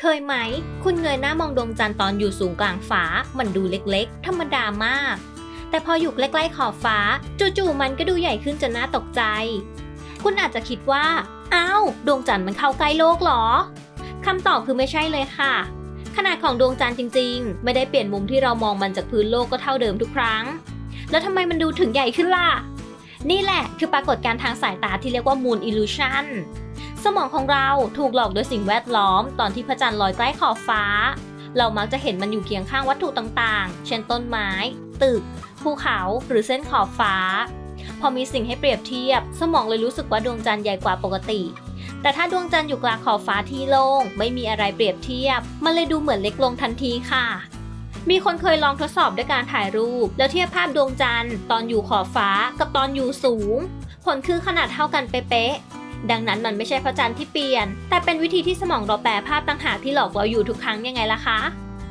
เคยไหม คุณเงยหน้ามองดวงจันทร์ตอนอยู่สูงกลางฟ้า มันดูเล็กๆ ธรรมดามาก แต่พออยู่ใกล้ๆขอบฟ้า จู่ๆมันก็ดูใหญ่ขึ้นจนน่าตกใจ คุณอาจจะคิดว่า อ้าว ดวงจันทร์มันเข้าใกล้โลกเหรอคำตอบคือไม่ใช่เลยค่ะ ขนาดของดวงจันทร์จริง ๆ ไม่ได้เปลี่ยนมุมที่เรามองมันจากพื้นโลกก็เท่าเดิมทุกครั้ง แล้วทำไมมันดูถึงใหญ่ขึ้นล่ะ นี่แหละคือปรากฏการณ์ทางสายตาที่เรียกว่า Moon Illusion สมองของเราถูกหลอกโดยสิ่งแวดล้อม ตอนที่พระจันทร์ลอยใกล้ขอบฟ้า เรามักจะเห็นมันอยู่เคียงข้างวัตถุต่างๆ เช่นต้นไม้ ตึก ภูเขาหรือเส้นขอบฟ้า พอมีสิ่งให้เปรียบเทียบ สมองเลยรู้สึกว่าดวงจันทร์ใหญ่กว่าปกติ แต่ถ้าดวงจันทร์อยู่กลางขอบฟ้าที่โล่งไม่มีอะไรเปรียบเทียบ มันเลยดูเหมือนเล็กลงทันทีค่ะ มีคนเคยลองทดสอบด้วยการถ่ายรูป แล้วเทียบภาพดวงจันทร์ตอนอยู่ขอบฟ้ากับตอนอยู่สูง ผลคือขนาดเท่ากันเป๊ะๆดังนั้นมันไม่ใช่พระจันทร์ที่เปลี่ยน แต่เป็นวิธีที่สมองเราแปลภาพต่างหากที่หลอกเราอยู่ทุกครั้งยังไงล่ะคะ